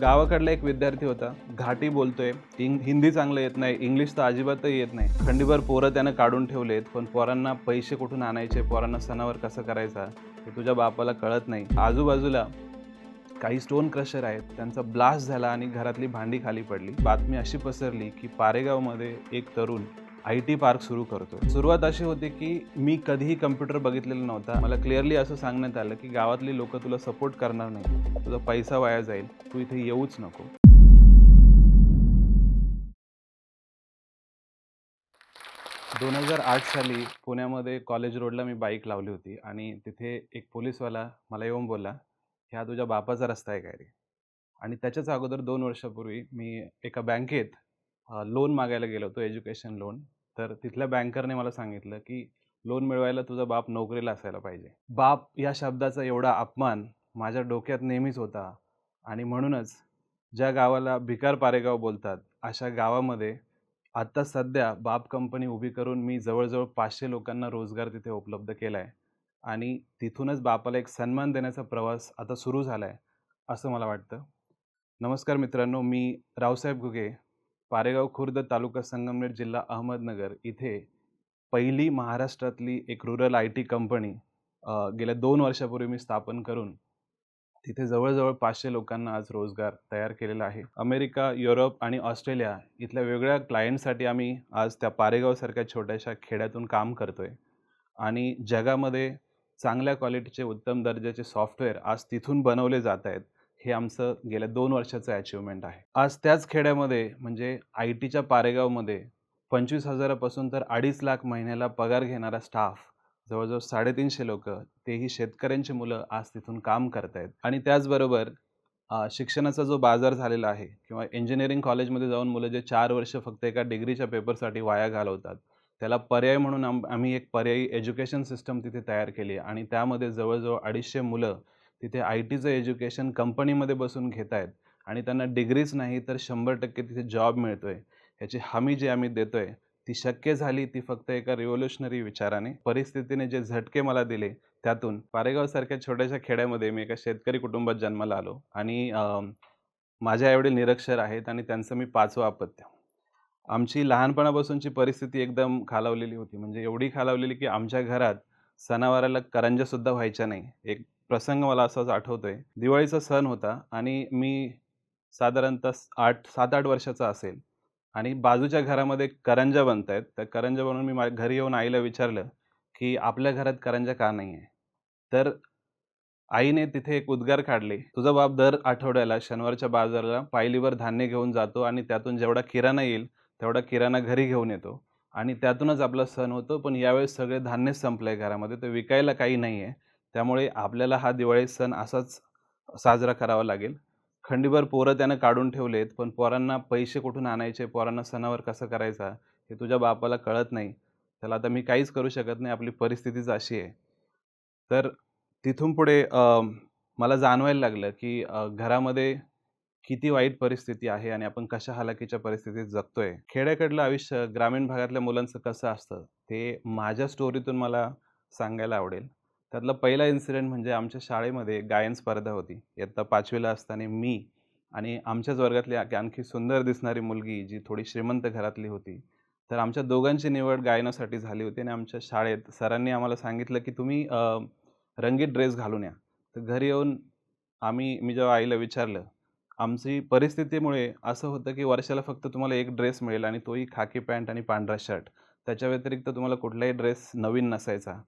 गावाकडला एक विद्यार्थी होता. घाटी बोलतोय. इंग हिंदी चांगलं येत नाही. इंग्लिश तर अजिबातही येत नाही. खंडीभर पोरं त्यानं काढून ठेवलेत. पण पोरांना पैसे कुठून आणायचे? पोरांना सणावर कसं करायचा? हे तुझ्या बापाला कळत नाही. आजूबाजूला काही स्टोन क्रशर आहेत. त्यांचा ब्लास्ट झाला आणि घरातली भांडी खाली पडली. बातमी अशी पसरली की पारेगावमध्ये एक तरुण आय टी पार्क सुरू करतो सुरुवात अशी होती की मी कधीही कम्प्युटर बघितलेला नव्हता. मला क्लिअरली असं सांगण्यात आलं की गावातली लोक तुला सपोर्ट करणार नाही तुझा पैसा वाया जाईल. तू इथे येऊच नको. दोन हजार आठ साली पुण्यामध्ये कॉलेज रोडला मी बाईक लावली होती आणि तिथे एक पोलीसवाला मला येऊन बोलला ह्या तुझ्या बापाचा रस्ता आहे काय रे? आणि त्याच्याच अगोदर दोन वर्षापूर्वी मी एका बँकेत लोन मागायला गेलो होतो एज्युकेशन लोन तर तिथल्या बँकरने मला सांगितलं की लोन मिळवायला तुझा बाप नोकरीला असायला पाहिजे. बाप या शब्दाचा एवढा अपमान माझ्या डोक्यात नेहमीच होता आणि म्हणूनच ज्या गावाला भिकार पारेगाव बोलतात अशा गावामध्ये आत्ता सध्या बाप कंपनी उभी करून मी जवळजवळ पाचशे लोकांना रोजगार तिथे उपलब्ध केला आहे आणि तिथूनच बापाला एक सन्मान देण्याचा प्रवास आता सुरू झाला आहे असं मला वाटतं. नमस्कार मित्रांनो मी रावसाहेब घुगे पारेगाव खुर्द तालुका संगमनेर जिल्हा अहमदनगर इथे पहिली महाराष्ट्रातली एक रुरल आय टी कंपनी गेल्या दोन वर्षापूर्वी मी स्थापन करून तिथे जवळजवळ पाचशे लोकांना आज रोजगार तयार केलेला आहे. अमेरिका युरोप आणि ऑस्ट्रेलिया इथल्या वेगळ्या क्लायंटसाठी आम्ही आज त्या पारेगावसारख्या छोट्याशा खेड्यातून काम करतोय. आणि जगामध्ये चांगल्या क्वालिटीचे उत्तम दर्जाचे सॉफ्टवेअर आज तिथून बनवले जात आहेत. हे आमचं गेल्या दोन वर्षाचं अचिव्हमेंट आहे. आज त्याच खेड्यामध्ये म्हणजे आय टीच्या पारेगावमध्ये पंचवीस हजारापासून तर अडीच लाख महिन्याला पगार घेणारा स्टाफ जवळजवळ साडेतीनशे लोक तेही शेतकऱ्यांची मुलं आज तिथून काम करत आहेत आणि त्याचबरोबर शिक्षणाचा जो बाजार झालेला आहे किंवा इंजिनिअरिंग कॉलेजमध्ये जाऊन मुलं जे चार वर्ष फक्त एका डिग्रीच्या पेपरसाठी वाया घालवतात त्याला पर्याय म्हणून आम आम्ही एक पर्यायी एज्युकेशन सिस्टम तिथे तयार केली आहे. आणि त्यामध्ये जवळजवळ अडीचशे मुलं तिथे आय टीचं एज्युकेशन कंपनीमध्ये बसून घेत आहेत आणि त्यांना डिग्रीच नाही तर शंभर टक्के तिथे जॉब मिळतोय. ह्याची हमी जी आम्ही देतोय ती शक्य झाली ती फक्त एका रिव्होल्युशनरी विचाराने. परिस्थितीने जे झटके मला दिले त्यातून पारेगावसारख्या छोट्याशा खेड्यामध्ये मी एका शेतकरी कुटुंबात जन्माला आलो आणि माझ्या आईवडील निरक्षर आहेत आणि त्यांचं मी पाचवं अपत्य. आमची लहानपणापासूनची परिस्थिती एकदम खालावलेली होती. म्हणजे एवढी खालावलेली की आमच्या घरात सणावाराला करंजासुद्धा व्हायच्या नाही. एक प्रसंग मला असाच आठवतोय. दिवाळीचा सण होता आणि मी साधारणतः आठ सात आठ वर्षाचा असेल आणि बाजूच्या घरामध्ये करंजा बनत आहेत. त्या करंजा बनवून मी मा घरी येऊन आईला विचारलं की आपल्या घरात करंजा का नाही आहे तर आईने तिथे एक उद्गार काढले तुझा बाप दर आठवड्याला शनिवारच्या बाजाराला पायलीवर धान्य घेऊन जातो आणि त्यातून जेवढा किराणा येईल तेवढा किराणा घरी घेऊन येतो आणि त्यातूनच आपला सण होतो. पण यावेळेस सगळे धान्य संपलं आहे घरामध्ये. तर विकायला काही नाही आहे त्यामुळे आपल्याला हा दिवाळी सण असाच साजरा करावा लागेल. खंडीभर पोरं त्यानं काढून ठेवलेत पण पोरांना पैसे कुठून आणायचे? पोरांना सणावर कसं करायचा? हे तुझ्या बापाला कळत नाही. त्याला आता मी काहीच करू शकत नाही. आपली परिस्थितीच अशी आहे. तर तिथून पुढे मला जाणवायला लागलं की घरामध्ये किती वाईट परिस्थिती आहे आणि आपण कशा हालाकीच्या परिस्थितीत जगतोय? खेड्याकडलं आयुष्य ग्रामीण भागातल्या मुलांचं कसं असतं? ते माझ्या स्टोरीतून मला सांगायला आवडेल. त्यातला पहिला इन्सिडेंट म्हणजे आमच्या शाळेमध्ये गायन स्पर्धा होती. इयत्ता पाचवीला असताना मी आणि आमच्याच वर्गातली आणखी सुंदर दिसणारी मुलगी जी थोडी श्रीमंत घरातली होती तर आमच्या दोघांची निवड गायनासाठी झाली होती आणि आमच्या शाळेत सरांनी आम्हाला सांगितलं की तुम्ही रंगीत ड्रेस घालून या. तर घरी येऊन आम्ही मी जेव्हा आईला विचारलं आमची परिस्थितीमुळे असं होतं की वर्षाला फक्त तुम्हाला एक ड्रेस मिळेल आणि तोही खाकी पॅन्ट आणि पांढरा शर्ट. त्याच्या व्यतिरिक्त तुम्हाला कुठलाही ड्रेस नवीन नसायचा.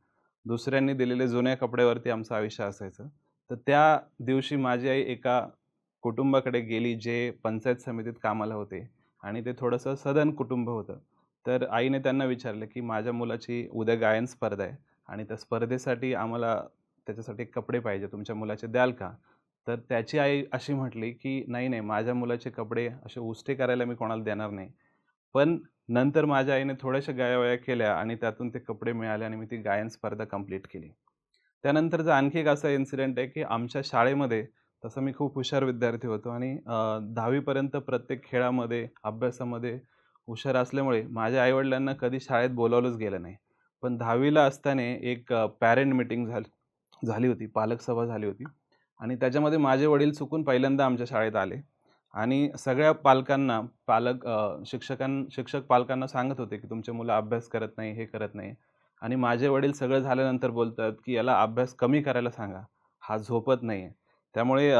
दुसऱ्यांनी दिलेले जुन्या कपड्यावरती आमचं आयुष्य असायचं. तर त्या दिवशी माझी आई एका कुटुंबाकडे गेली जे पंचायत समितीत कामाला होते आणि ते थोडंसं सदन कुटुंब होतं. तर आईने त्यांना विचारलं की माझ्या मुलाची उद्या गायन स्पर्धा आहे आणि त्या स्पर्धेसाठी आम्हाला त्याच्यासाठी कपडे पाहिजे तुमच्या मुलाचे द्याल का? तर त्याची आई अशी म्हटली की नाही नाही माझ्या मुलाचे कपडे असे उष्टे करायला मी कोणाला देणार नाही. पण नंतर माझ्या आईने थोड्याशा गायावया केल्या आणि त्यातून ते कपडे मिळाले आणि मी ती गायन स्पर्धा कंप्लीट केली. त्यानंतरचा आणखी एक असा इन्सिडेंट आहे की आमच्या शाळेमध्ये तसं मी खूप हुशार विद्यार्थी होतो आणि दहावीपर्यंत प्रत्येक खेळामध्ये अभ्यासामध्ये हुशार असल्यामुळे माझ्या आईवडिलांना कधी शाळेत बोलावलंच गेलं नाही. पण दहावीला असताना एक पॅरेंट मिटिंग झाली झाली होती पालक सभा झाली होती आणि त्याच्यामध्ये माझे वडील चुकून पहिल्यांदा आमच्या शाळेत आले. आणि सगळ्या पालकांना पालक शिक्षकां शिक्षक पालकांना सांगत होते, की तुमचे मुलं अभ्यास करत नाही, हे करत नाही. आणि माझे वडील सगळं झाल्यानंतर बोलतात, की "याला अभ्यास कमी करायला सांगा. हा झोपत नाही आहे त्यामुळे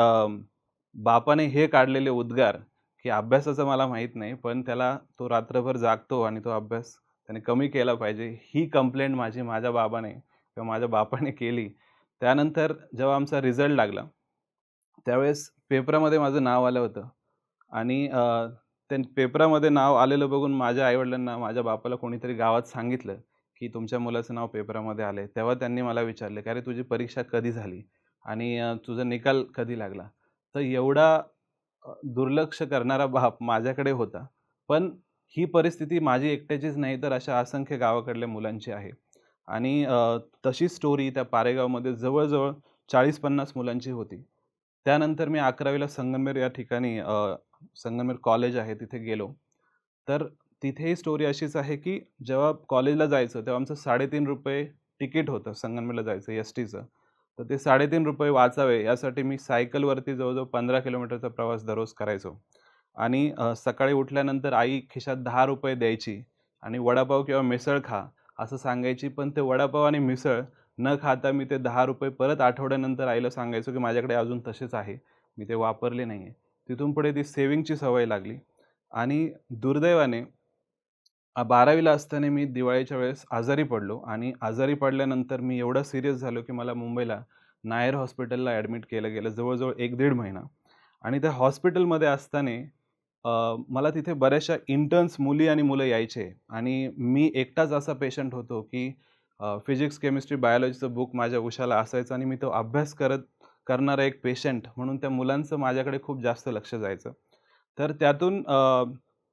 बापाने हे काढलेले उद्गार, की अभ्यासाचं मला माहीत नाही, पण त्याला तो रात्रभर जागतो आणि तो अभ्यास त्याने कमी केला पाहिजे. ही कंप्लेंट माझी माझ्या बाबाने किंवा माझ्या बापाने केली. त्यानंतर जेव्हा आमचा रिझल्ट लागला, त्यावेळेस पेपरामध्ये माझं नाव आलं होतं आणि ते त्या पेपरामध्ये नाव आलेलं बघून माझ्या आईवडिलांना माझ्या बापाला कोणीतरी गावात सांगितलं, की तुमच्या मुलाचं नाव पेपरामध्ये आलंय. तेव्हा त्यांनी मला विचारले की "अरे तुझी परीक्षा कधी झाली आणि तुझा निकाल कधी लागला?" तर एवढा दुर्लक्ष करणारा बाप माझ्याकडे होता. पण ही परिस्थिती माझी एकट्याचीच नाही, तर अशा असंख्य गावाकडल्या मुलांची आहे. आणि तशी स्टोरी त्या पारेगावमध्ये जवळजवळ चाळीस पन्नास मुलांची होती. त्यानंतर मी अकरावीला संगमेर या ठिकाणी संगमेर कॉलेज आहे तिथे गेलो. तर तिथेही स्टोरी अशीच आहे, की जेव्हा कॉलेजला जायचं तेव्हा आमचं ₹3.5 तिकीट होतं संगमेरला जायचं एस-टीचं. तर ते ₹3.5 वाचावे यासाठी मी सायकलवरती जवळजवळ पंधरा किलोमीटरचा प्रवास दररोज करायचो. आणि सकाळी उठल्यानंतर आई खिशात ₹10 द्यायची आणि वडापाव किंवा मिसळ खा असं सांगायची. पण ते वडापाव आणि मिसळ न खाता मी ते ₹10 परत आठवड्यानंतर आईला सांगायचो, की माझ्याकडे अजून तसेच आहे. मी ते वापरले नाहीये. तिथून पुढे ती सेविंगची सवय लागली. आणि दुर्दैवाने बारावीला असताना मी दिवाळीच्या वेळेस आजारी पडलो. आणि आजारी पडल्यानंतर मी एवढा सिरियस झालो, की मला मुंबईला नायर हॉस्पिटलला ॲडमिट केलं गेलं जवळजवळ एक दीड महिना. आणि त्या हॉस्पिटलमध्ये असताना मला तिथे बऱ्याचशा इंटर्न्स मुली आणि मुलं यायचे. आणि मी एकटाच असा पेशंट होतो, की फिजिक्स, केमिस्ट्री, बायोलॉजीचं बुक माझ्या उशाला असायचं आणि मी तो अभ्यास करत करणारा एक पेशंट म्हणून त्या मुलांचं माझ्याकडे खूप जास्त लक्ष जायचं. तर त्यातून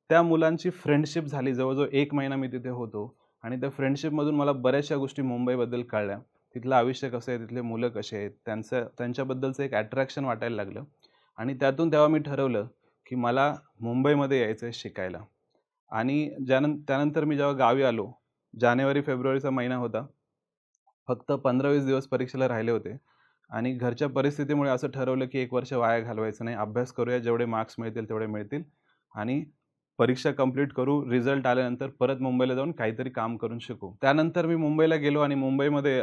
त्या मुलांची फ्रेंडशिप झाली. जवळजवळ एक महिना मी तिथे होतो आणि त्या फ्रेंडशिपमधून मला बऱ्याचशा गोष्टी मुंबईबद्दल कळल्या. तिथलं आयुष्य कसं आहे, तिथले मुलं कसे आहेत, त्यांचं त्यांच्याबद्दलचं एक अट्रॅक्शन वाटायला लागलं आणि त्यातून तेव्हा मी ठरवलं, की मला मुंबईमध्ये यायचं आहे शिकायला. आणि ज्यानं त्यानंतर मी जेव्हा गावी आलो, जानेवारी-फेब्रुवारीचा महिना होता. फक्त 15-20 दिवस परीक्षेला राहिले होते आणि घरच्या परिस्थितीमुळे असं ठरवलं, की एक वर्ष वाया घालवायचं नाही. अभ्यास करूया, जेवढे मार्क्स मिळतील तेवढे मिळतील आणि परीक्षा कंप्लीट करू. रिझल्ट आल्यानंतर परत मुंबईला जाऊन काहीतरी काम करून शिकू. त्यानंतर मी मुंबईला गेलो आणि मुंबईमध्ये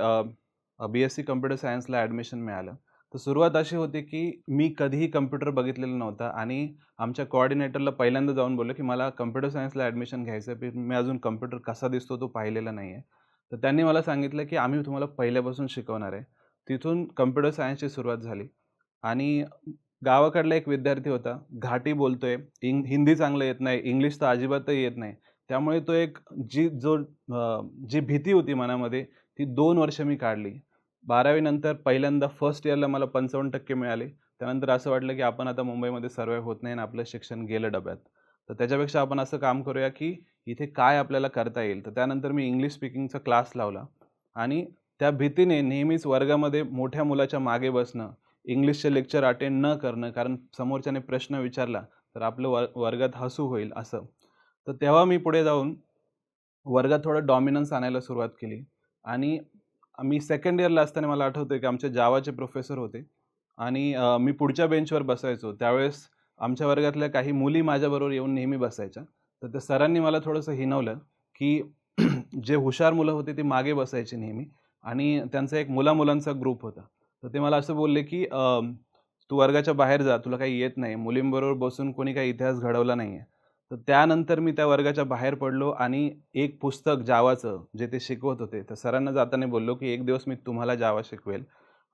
बी-एस-सी कम्प्युटर सायन्सला ॲडमिशन मिळालं. तर सुरुवात अशी होती, की मी कधीही कम्प्युटर बघितलेला नव्हता आणि आमच्या कोऑर्डिनेटरला पहिल्यांदा जाऊन बोललो, की मला कम्प्युटर सायन्सला ॲडमिशन घ्यायचं आहे. मी अजून कम्प्युटर कसा दिसतो तो पाहिलेला नाही आहे तर त्यांनी मला सांगितलं, की आम्ही तुम्हाला पहिल्यापासून शिकवणार आहे. तिथून कम्प्युटर सायन्सची सुरुवात झाली आणि गावाकडला एक विद्यार्थी होता. घाटी बोलतोय, इंग हिंदी चांगलं येत नाही, इंग्लिश तर अजिबातही येत नाही. त्यामुळे तो एक जी जो जी भीती होती मनामध्ये ती दोन वर्ष मी काढली. बारावीनंतर पहिल्यांदा फर्स्ट इयरला मला 55% मिळाले. त्यानंतर असं वाटलं, की आपण आता मुंबईमध्ये सर्व्हाईव्ह होत नाही आणि आपलं शिक्षण गेलं डब्यात. तर त्याच्यापेक्षा आपण असं काम करूया, की इथे काय आपल्याला करता येईल. तर त्यानंतर मी इंग्लिश स्पीकिंगचा क्लास लावला आणि त्या भीतीने नेहमीच वर्गामध्ये मोठ्या मुलाच्या मागे बसणं, इंग्लिशचे लेक्चर अटेंड न करणं, कारण समोरच्याने प्रश्न विचारला तर आपलं व वर्गात हसू होईल असं. तर तेव्हा मी पुढे जाऊन वर्गात थोडं डॉमिनन्स आणायला सुरुवात केली आणि मी सेकंड इयरला असताना मला आठवतं की आमचे जावाचे प्रोफेसर होते आणि मी पुढच्या बेंचवर बसायचो. त्यावेळेस आमच्या वर्गातल्या काही मुली माझ्याबरोबर येऊन नेहमी बसायच्या. तर त्या सरांनी मला थोडंसं हिणवलं, की जे हुशार मुलं होती ती मागे बसायची नेहमी आणि त्यांचा एक मुला-मुलांचा ग्रुप होता. तर ते मला असं बोलले, की "तू वर्गाच्या बाहेर जा, तुला काही येत नाही. मुलींबरोबर बसून कोणी काही इतिहास घडवला नाही आहे तर त्यानंतर मी त्या वर्गाच्या बाहेर पडलो आणि एक पुस्तक जावाचं जे ते शिकवत होते, तर सरांना जाताना बोललो, की "एक दिवस मी तुम्हाला जावा शिकवेल."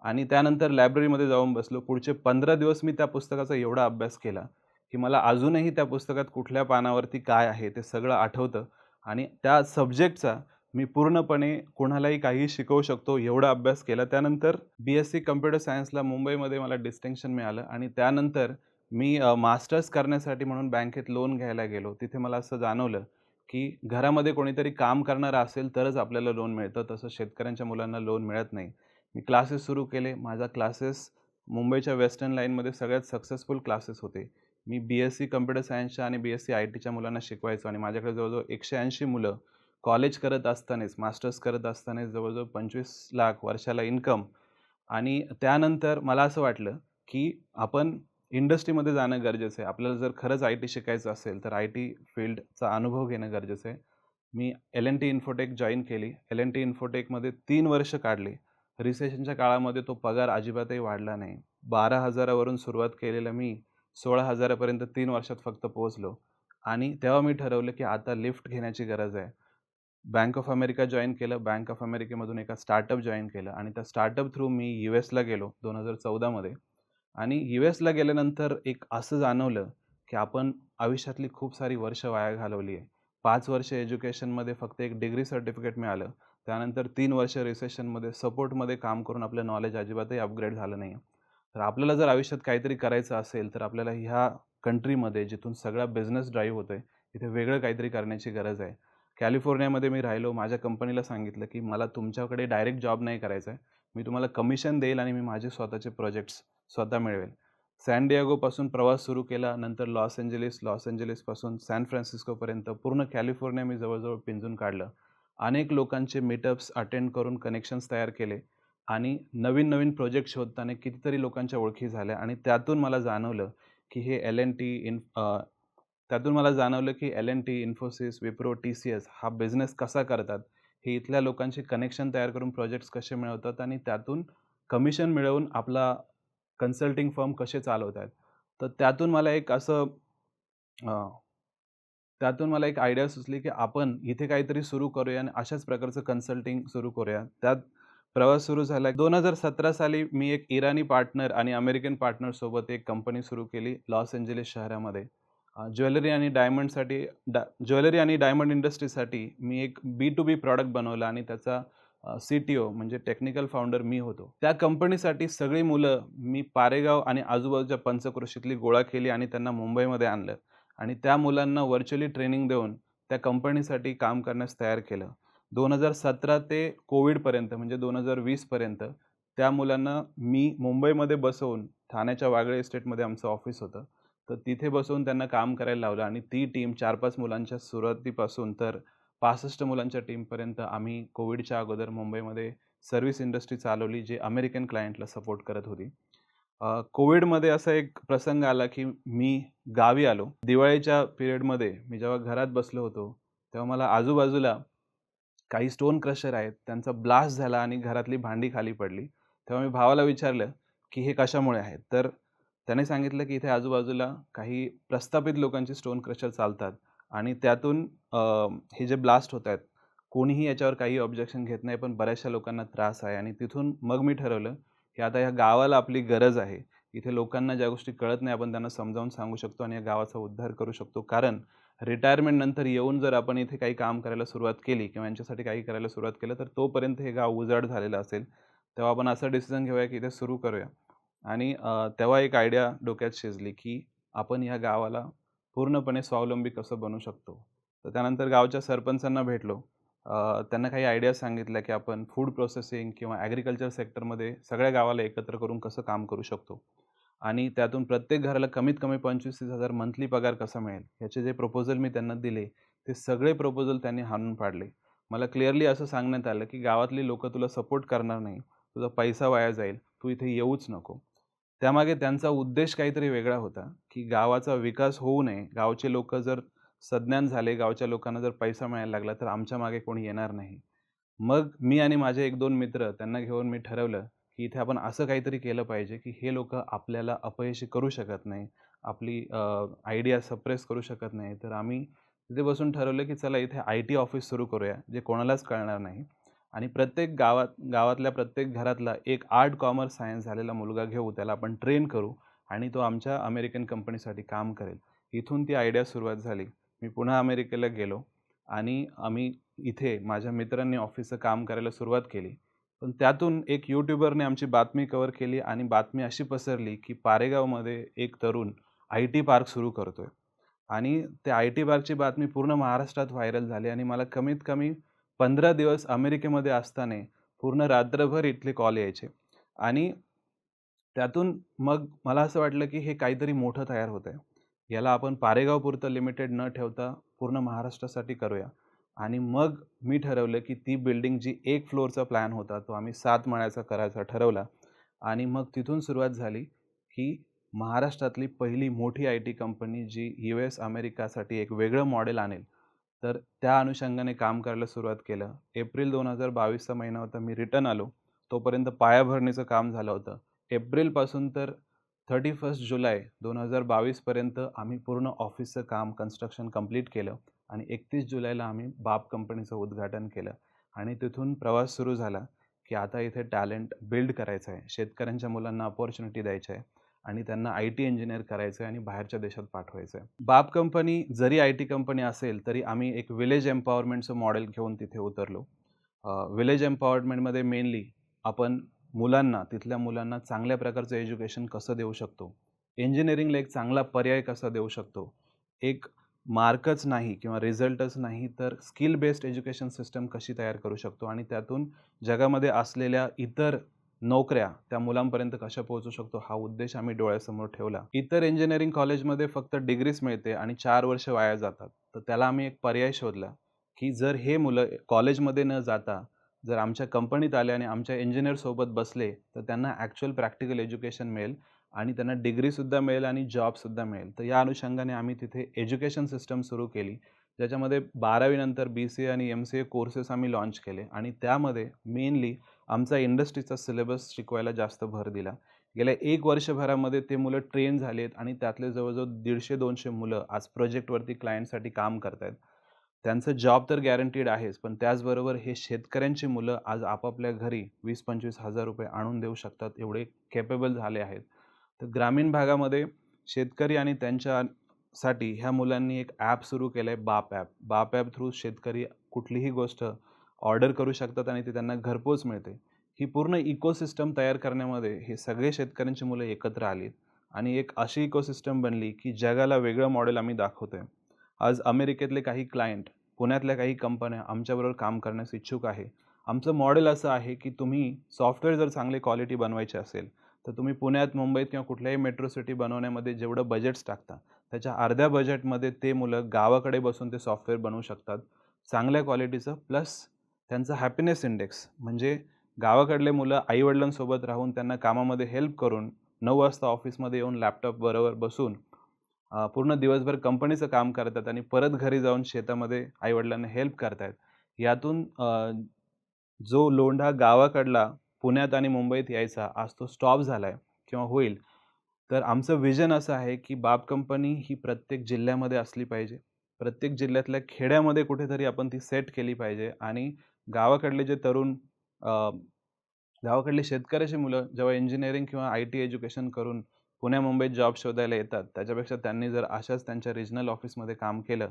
आणि त्यानंतर लायब्ररीमध्ये जाऊन बसलो. पुढचे 15 दिवस मी त्या पुस्तकाचा एवढा अभ्यास केला, की मला अजूनही त्या पुस्तकात कुठल्या पानावरती काय आहे ते सगळं आठवतं आणि त्या सब्जेक्टचा मी पूर्णपणे कोणालाही काही शिकवू शकतो एवढा अभ्यास केला. त्यानंतर बी-एस-सी कम्प्युटर सायन्सला मुंबईमध्ये मला डिस्टिंक्शन मिळालं आणि त्यानंतर मी मास्टर्स करण्यासाठी म्हणून बँकेत लोन घ्यायला गेलो. तिथे मला असं जाणवलं, की घरामध्ये कोणीतरी काम करणारं असेल तरच आपल्याला लोन मिळतं. तसं शेतकऱ्यांच्या मुलांना लोन मिळत नाही. मी क्लासेस सुरू केले. माझा क्लासेस मुंबईच्या वेस्टर्न लाईनमध्ये सगळ्यात सक्सेसफुल क्लासेस होते. मी बी-एस-सी कम्प्युटर सायन्सच्या आणि बी-एस-सी आय-टीच्या मुलांना शिकवायचो आणि माझ्याकडे जवळजवळ एकशे ऐंशी मुलं कॉलेज करत असतानाच, मास्टर्स करत असतानाच जवळजवळ पंचवीस लाख वर्षाला इन्कम. आणि त्यानंतर मला असं वाटलं, की आपण इंडस्ट्रीमध्ये जाणं गरजेचं आहे. आपल्याला जर खरंच आय टी शिकायचं असेल तर आय टी फील्डचा अनुभव घेणं गरजेचं आहे. मी L N T Infotech join केली. एल एन टी इन्फोटेकमध्ये तीन वर्ष काढली. रिसेशनच्या काळामध्ये तो पगार अजिबातही वाढला नाही. बारा हजारावरून सुरुवात केलेलं मी सोळा हजारापर्यंत तीन वर्षात फक्त पोहोचलो. आणि तेव्हा मी ठरवलं की आता लिफ्ट घेण्याची गरज आहे. बँक ऑफ अमेरिका जॉईन केलं बँक ऑफ अमेरिकेमधून एका स्टार्टअप जॉईन केलं आणि त्या स्टार्टअप थ्रू मी यू एसला गेलो दोन हजार चौदामध्ये. आणि यू एसला गेल्यानंतर एक असं जाणवलं की आपण आयुष्यातली खूप सारी वर्ष वाया घालवली आहे. पाच वर्ष एज्युकेशनमध्ये फक्त एक डिग्री सर्टिफिकेट मिळालं. त्यानंतर तीन वर्ष रिसेशनमध्ये सपोर्टमध्ये काम करून आपलं नॉलेज अजिबातही अपग्रेड झालं नाही. तर आपल्याला जर आयुष्यात काहीतरी करायचं असेल तर आपल्याला ह्या कंट्रीमध्ये जिथून सगळा बिझनेस ड्राईव्ह होतो आहे तिथे वेगळं काहीतरी करण्याची गरज आहे. कॅलिफोर्नियामध्ये मी राहिलो माझ्या कंपनीला सांगितलं की मला तुमच्याकडे डायरेक्ट जॉब नाही करायचा आहे. मी तुम्हाला कमिशन देईल आणि मी माझे स्वतःचे प्रोजेक्ट्स स्वतः मिळवेल. सॅन डियागोपासून प्रवास सुरू केला नंतर लॉस एंजलिस लॉस एंजलिसपासून सॅन फ्रान्सिस्कोपर्यंत पूर्ण कॅलिफोर्निया मी जवळजवळ पिंजून काढलं. अनेक लोकांचे मीटअप्स अटेंड करून कनेक्शन्स तयार केले आणि नवीन नवीन प्रोजेक्ट शोधताना कितीतरी लोकांच्या ओळखी झाल्या आणि त्यातून मला जाणवलं की हे एल एन टी इन त्यातून मला जाणवलं की L N T Infosys Wipro T C S हा बिझनेस कसा करतात? हे इथल्या लोकांशी कनेक्शन तयार करून प्रोजेक्ट्स कसे मिळवतात आणि त्यातून कमिशन मिळवून आपला कन्सल्टिंग फर्म कसे चालवत आहेत तर त्यातून मला एक असं त्यातून मला एक आयडिया सुचली की आपण इथे काहीतरी सुरू करूया आणि अशाच प्रकारचं कन्सल्टिंग सुरू करूया. त्यात प्रवास सुरू झाला. दोन हजार सतरा साली मी एक इराणी पार्टनर आणि अमेरिकन पार्टनरसोबत एक कंपनी सुरू केली लॉस एंजलिस शहरामध्ये. ज्वेलरी आणि डायमंडसाठी डा ज्वेलरी आणि डायमंड इंडस्ट्रीसाठी मी एक बी टू बी प्रॉडक्ट बनवला आणि त्याचा सी टी ओ म्हणजे टेक्निकल फाउंडर मी होतो. त्या कंपनीसाठी सगळी मुलं मी पारेगाव आणि आजूबाजूच्या पंचक्रोशीतली गोळा केली आणि त्यांना मुंबईमध्ये आणलं. आणि त्या मुलांना व्हर्च्युअली ट्रेनिंग देऊन त्या कंपनीसाठी काम करण्यास तयार केलं. दोन हजार सतरा ते कोविडपर्यंत म्हणजे दोन हजार वीसपर्यंत त्या मुलांना मी मुंबईमध्ये बसवून ठाण्याच्या वागळे इस्टेटमध्ये आमचं ऑफिस होतं. तर तिथे बसवून त्यांना काम करायला लावलं आणि ती टीम चार पाच मुलांच्या सुरुवातीपासून तर पासष्ट मुलांच्या टीमपर्यंत आम्ही कोविडच्या अगोदर मुंबईमध्ये सर्व्हिस इंडस्ट्री चालवली जे अमेरिकन क्लायंटला सपोर्ट करत होती. कोविडमध्ये असा एक प्रसंग आला की मी गावी आलो. दिवाळीच्या पिरियडमध्ये मी जेव्हा घरात बसलो होतो तेव्हा मला आजूबाजूला काही स्टोन क्रशर आहेत त्यांचा ब्लास्ट झाला आणि घरातली भांडी खाली पडली. तेव्हा मी भावाला विचारलं की हे कशामुळे आहेत तर त्याने सांगितलं की इथे आजूबाजूला काही प्रस्थापित लोकांचे स्टोन क्रशर चालतात आणि त्यातून हे जे ब्लास्ट होत आहेत कोणीही याच्यावर काही ऑब्जेक्शन घेत नाही पण बऱ्याचशा लोकांना त्रास आहे आणि तिथून मग मी ठरवलं की आता ह्या गावाला आपली गरज आहे. इथे लोकांना ज्या गोष्टी कळत नाही आपण त्यांना समजावून सांगू शकतो आणि या गावाचा उद्धार करू शकतो. कारण रिटायरमेंटनंतर येऊन जर आपण इथे काही काम करायला सुरुवात केली किंवा यांच्यासाठी काही करायला सुरुवात केलं तर तोपर्यंत हे गाव उजाड झालेलं असेल. तेव्हा आपण असं डिसिजन घेऊया की इथे सुरू करूया. आणि तेव्हा एक आयडिया डोक्यात शिजली की आपण ह्या गावाला पूर्णपणे स्वावलंबी कसं बनू शकतो? तर त्यानंतर गावच्या सरपंचांना भेटलो. त्यांना काही आयडिया सांगितल्या की आपण फूड प्रोसेसिंग किंवा ॲग्रिकल्चर सेक्टरमध्ये सगळ्या गावाला एकत्र करून कसं काम करू शकतो? आणि त्यातून प्रत्येक घराला कमीत कमी पंचवीस तीस हजार मंथली पगार कसा मिळेल? ह्याचे जे प्रपोजल मी त्यांना दिले ते सगळे प्रपोजल त्यांनी हाणून पाडले. मला क्लिअरली असं सांगण्यात आलं की गावातली लोक तुला सपोर्ट करणार नाही. तुझा पैसा वाया जाईल. तू इथे येऊच नको. त्यामागे त्यांचा उद्देश काहीतरी वेगळा होता की गावाचा विकास होऊ नये. गावचे लोक जर सज्ञान झाले गावच्या लोकांना जर पैसा मिळायला लागला तर आमच्या मागे कोणी येणार नाही. मग मी आणि माझे एक दोन मित्र त्यांना घेऊन मी ठरवलं की इथे आपण असं काहीतरी केलं पाहिजे की हे लोक आपल्याला अपयशी करू शकत नाही. आपली आयडिया सप्रेस करू शकत नाही. तर आम्ही तिथे बसून ठरवलं की चला इथे आय टी ऑफिस सुरू करूया जे कोणालाच कळणार नाही. आणि प्रत्येक गावात गावातल्या प्रत्येक घरातला एक आर्ट कॉमर्स सायन्स झालेला मुलगा घेऊ त्याला आपण ट्रेन करू आणि तो आमच्या अमेरिकन कंपनीसाठी काम करेल. इथून ती आयडिया सुरुवात झाली. मी पुन्हा अमेरिकेला गेलो आणि आम्ही इथे माझ्या मित्रांनी ऑफिसचं काम करायला सुरुवात केली. पण त्यातून एक यूट्यूबरने आमची बातमी कवर केली आणि बातमी अशी पसरली की पारेगावमध्ये एक तरुण आय टी पार्क सुरू करतो आहे आणि त्या आय टी पार्कची बातमी पूर्ण महाराष्ट्रात व्हायरल झाली आणि मला कमीत कमी पंधरा दिवस अमेरिकेमध्ये असताना पूर्ण रात्रभर इथले कॉल यायचे. आणि त्यातून मग मला असं वाटलं की हे काहीतरी मोठं तयार होतं आहे याला आपण पारेगावपुरतं लिमिटेड न ठेवता पूर्ण महाराष्ट्रासाठी करूया. आणि मग मी ठरवलं की ती बिल्डिंग जी एक फ्लोअरचा प्लॅन होता तो आम्ही सात माळ्याचा करायचा ठरवला. आणि मग तिथून सुरुवात झाली की महाराष्ट्रातली पहिली मोठी आय टी कंपनी जी यू एस अमेरिकासाठी एक वेगळं मॉडेल आणेल तर त्या अनुषंगाने काम करायला सुरुवात केलं. एप्रिल दोन हजार बावीसचा महिना होता. मी रिटर्न आलो. तोपर्यंत पायाभरणीचं काम झालं होतं. एप्रिलपासून तर थर्टी फर्स्ट जुलै दोन हजार बावीसपर्यंत आम्ही पूर्ण ऑफिसचं काम कन्स्ट्रक्शन कंप्लीट केलं आणि एकतीस जुलैला आम्ही बाप कंपनीचं उद्घाटन केलं आणि तिथून प्रवास सुरू झाला की आता इथे टॅलेंट बिल्ड करायचं आहे. शेतकऱ्यांच्या मुलांना अपॉर्च्युनिटी द्यायची आहे. आणि त्यांना आय टी इंजिनियर करायचं आहे आणि बाहेरच्या देशात पाठवायचं आहे बाप कंपनी जरी आय टी कंपनी असेल तरी आम्ही एक विलेज एम्पॉवरमेंटचं मॉडेल घेऊन तिथे उतरलो. विलेज एम्पॉवरमेंटमध्ये मेनली आपण मुलांना तिथल्या मुलांना चांगल्या प्रकारचं एज्युकेशन कसं देऊ शकतो? इंजिनिअरिंगला एक चांगला पर्याय कसा देऊ शकतो? एक मार्कच नाही किंवा रिझल्टच नाही तर स्किल बेस्ड एज्युकेशन सिस्टम कशी तयार करू शकतो? आणि त्यातून जगामध्ये असलेल्या इतर नोकऱ्या त्या मुलांपर्यंत कशा पोहोचू शकतो हा उद्देश आम्ही डोळ्यासमोर ठेवला. इतर इंजिनिअरिंग कॉलेजमध्ये फक्त डिग्रीज मिळते आणि चार वर्ष वाया जातात. तर त्याला आम्ही एक पर्याय शोधला की जर हे मुलं कॉलेजमध्ये न जाता जर आमच्या कंपनीत आले आणि आमच्या इंजिनियरसोबत बसले तर त्यांना ॲक्च्युअल प्रॅक्टिकल एज्युकेशन मिळेल आणि त्यांना डिग्रीसुद्धा मिळेल आणि जॉबसुद्धा मिळेल. तर या अनुषंगाने आम्ही तिथे एज्युकेशन सिस्टम सुरू केली. ज्याच्यामध्ये बारावीनंतर बी सी ए आणि एम सी ए कोर्सेस आम्ही लॉन्च केले आणि त्यामध्ये मेनली आमचा इंडस्ट्रीचा सिलेबस शिकवायला जास्त भर दिला. गेल्या एक वर्षभरामध्ये ते मुलं ट्रेन झालेत आणि त्यातले जवळजवळ दीडशे दोनशे मुलं आज प्रोजेक्टवरती क्लायंटसाठी काम करत आहेत त्यांचं जॉब तर गॅरंटीड आहेच पण त्याचबरोबर हे शेतकऱ्यांची मुलं आज आपापल्या घरी वीस पंचवीस हजार रुपये आणून देऊ शकतात एवढे केपेबल झाले आहेत. तर ग्रामीण भागामध्ये शेतकरी आणि त्यांच्यासाठी ह्या मुलांनी एक ॲप सुरू केलं आहे बाप ॲप बाप ॲप थ्रू शेतकरी कुठलीही गोष्ट ऑर्डर करू शकतात आणि ते त्यांना घरपोच मिळते. ही पूर्ण इकोसिस्टम तयार करण्यामध्ये हे सगळे शेतकऱ्यांची मुलं एकत्र आलीत आणि एक अशी इकोसिस्टम बनली की जगाला वेगळं मॉडेल आम्ही दाखवतो आहे आज अमेरिकेतले काही क्लायंट पुण्यातल्या काही कंपन्या आमच्याबरोबर काम करण्यास इच्छुक आहे. आमचं मॉडेल असं आहे की तुम्ही सॉफ्टवेअर जर चांगली क्वालिटी बनवायची असेल तर तुम्ही पुण्यात मुंबईत किंवा कुठल्याही मेट्रो सिटी बनवण्यामध्ये जेवढं बजेट्स टाकता त्याच्या अर्ध्या बजेटमध्ये ते मुलं गावाकडे बसून ते सॉफ्टवेअर बनवू शकतात. चांगल्या क्वालिटीचं प्लस त्यांचा हॅपीनेस इंडेक्स म्हणजे गावाकडले मुलं आईवडिलांसोबत राहून त्यांना कामामध्ये हेल्प करून नऊ वाजता ऑफिसमध्ये येऊन लॅपटॉप बरोबर बसून पूर्ण दिवसभर कंपनीचं काम करतात आणि परत घरी जाऊन शेतामध्ये आईवडिलांना हेल्प करतायत. यातून जो लोंढा गावाकडला पुण्यात आणि मुंबईत यायचा आज तो स्टॉप झाला आहे किंवा होईल. तर आमचं विजन असं आहे की बाप कंपनी ही प्रत्येक जिल्ह्यामध्ये असली पाहिजे. प्रत्येक जिल्ह्यातल्या खेड्यामध्ये कुठेतरी आपण ती सेट केली पाहिजे आणि गावाकडले जे तरुण गावाकडले शेतकऱ्याची मुलं जेव्हा इंजिनिअरिंग किंवा आय टी एज्युकेशन करून पुण्या मुंबईत जॉब शोधायला येतात त्याच्यापेक्षा त्यांनी जर अशाच त्यांच्या रिजनल ऑफिसमध्ये काम केलं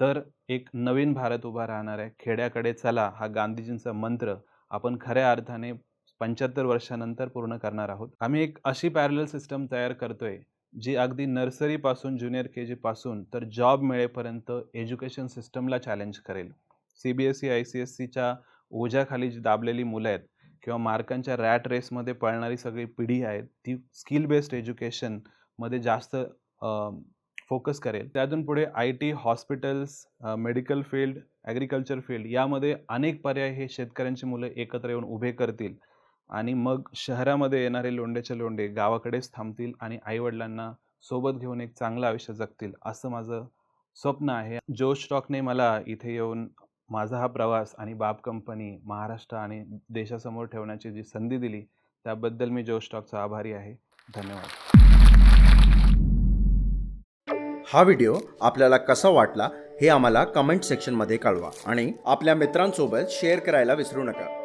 तर एक नवीन भारत उभा राहणार आहे. खेड्याकडे चला हा गांधीजींचा मंत्र आपण खऱ्या अर्थाने पंच्याहत्तर वर्षानंतर पूर्ण करणार आहोत. आम्ही एक अशी पॅरल सिस्टम तयार करतोय जी अगदी नर्सरीपासून ज्युनियर के जीपासून तर जॉब मिळेपर्यंत एज्युकेशन सिस्टमला चॅलेंज करेल. C B S C I C S सीच्या ओझ्याखाली जी दाबलेली मुलं आहेत किंवा मार्कांच्या रॅट रेसमध्ये पळणारी सगळी पिढी आहे ती स्किल बेस्ड एज्युकेशनमध्ये जास्त फोकस करेल. त्यातून पुढे I T hospitals medical field agriculture field यामध्ये अनेक पर्याय हे शेतकऱ्यांची मुलं एकत्र येऊन उभे करतील आणि मग शहरामध्ये येणारे लोंडेचे लोंडे गावाकडेच थांबतील आणि आईवडिलांना सोबत घेऊन एक चांगलं आयुष्य जगतील असं माझं स्वप्न आहे. जो स्टॉकने मला इथे येऊन माझा हा प्रवास आणि बाप कंपनी महाराष्ट्र आणि देशासमोर ठेवण्याची जी संधी दिली त्याबद्दल मी जो स्टॉकचा आभारी आहे. धन्यवाद. हा व्हिडिओ आपल्याला कसा वाटला हे आम्हाला कमेंट सेक्शनमध्ये कळवा आणि आपल्या मित्रांसोबत शेअर करायला विसरू नका.